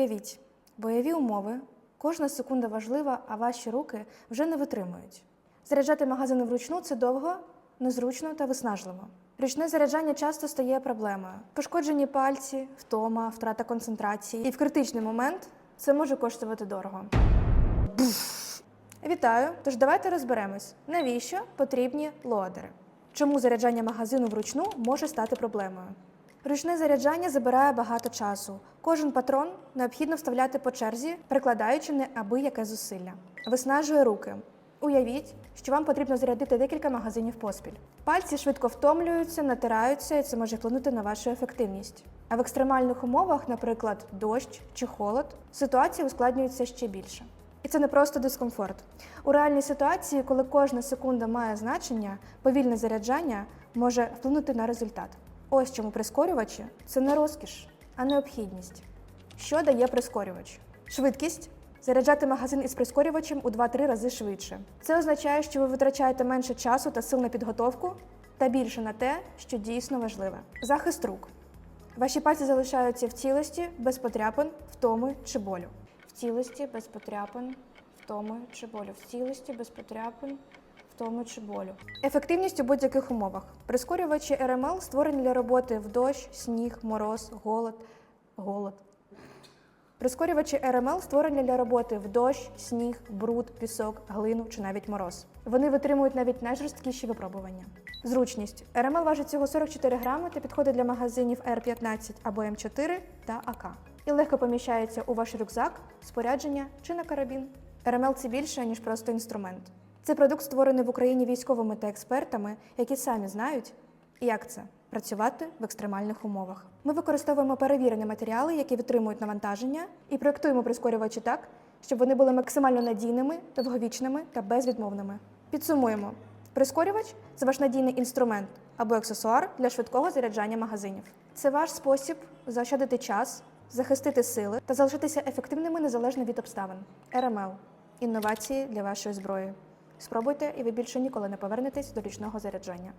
Уявіть, бойові умови, кожна секунда важлива, а ваші руки вже не витримують. Заряджати магазини вручну це довго, незручно та виснажливо. Ручне заряджання часто стає проблемою. Пошкоджені пальці, втома, втрата концентрації. І в критичний момент це може коштувати дорого. Вітаю! Тож давайте розберемось, навіщо потрібні лоадери. Чому заряджання магазину вручну може стати проблемою? Ручне заряджання забирає багато часу. Кожен патрон необхідно вставляти по черзі, прикладаючи неабияке зусилля. Виснажує руки. Уявіть, що вам потрібно зарядити декілька магазинів поспіль. Пальці швидко втомлюються, натираються, і це може вплинути на вашу ефективність. А в екстремальних умовах, наприклад, дощ чи холод, ситуація ускладнюється ще більше. І це не просто дискомфорт. У реальній ситуації, коли кожна секунда має значення, повільне заряджання може вплинути на результат. Ось чому прискорювачі це не розкіш, а необхідність. Що дає прискорювач? Швидкість. Заряджати магазин із прискорювачем у 2-3 рази швидше. Це означає, що ви витрачаєте менше часу та сил на підготовку та більше на те, що дійсно важливе. Захист рук. Ваші пальці залишаються в цілості, без потряпин, втоми чи болю. В цілості, без потряпин, втоми чи болю. В цілості, без потряпин, втоми чи болю. Ефективність у будь-яких умовах. Прискорювачі РМЛ створені для роботи в дощ, сніг, мороз, голод, голод. Прискорювачі РМЛ створені для роботи в дощ, сніг, бруд, пісок, глину чи навіть мороз. Вони витримують навіть найжорсткіші випробування. Зручність. РМЛ важить всього 44 грами та підходить для магазинів R15 або М4 та АК. І легко поміщається у ваш рюкзак, спорядження чи на карабін. РМЛ це більше, ніж просто інструмент. Це продукт створений в Україні військовими та експертами, які самі знають, як це працювати в екстремальних умовах. Ми використовуємо перевірені матеріали, які витримують навантаження, і проєктуємо прискорювачі так, щоб вони були максимально надійними, довговічними та безвідмовними. Підсумуємо: прискорювач це ваш надійний інструмент або аксесуар для швидкого заряджання магазинів. Це ваш спосіб заощадити час, захистити сили та залишитися ефективними незалежно від обставин. РМЛ інновації для вашої зброї. Спробуйте, і ви більше ніколи не повернетесь до річного заряджання.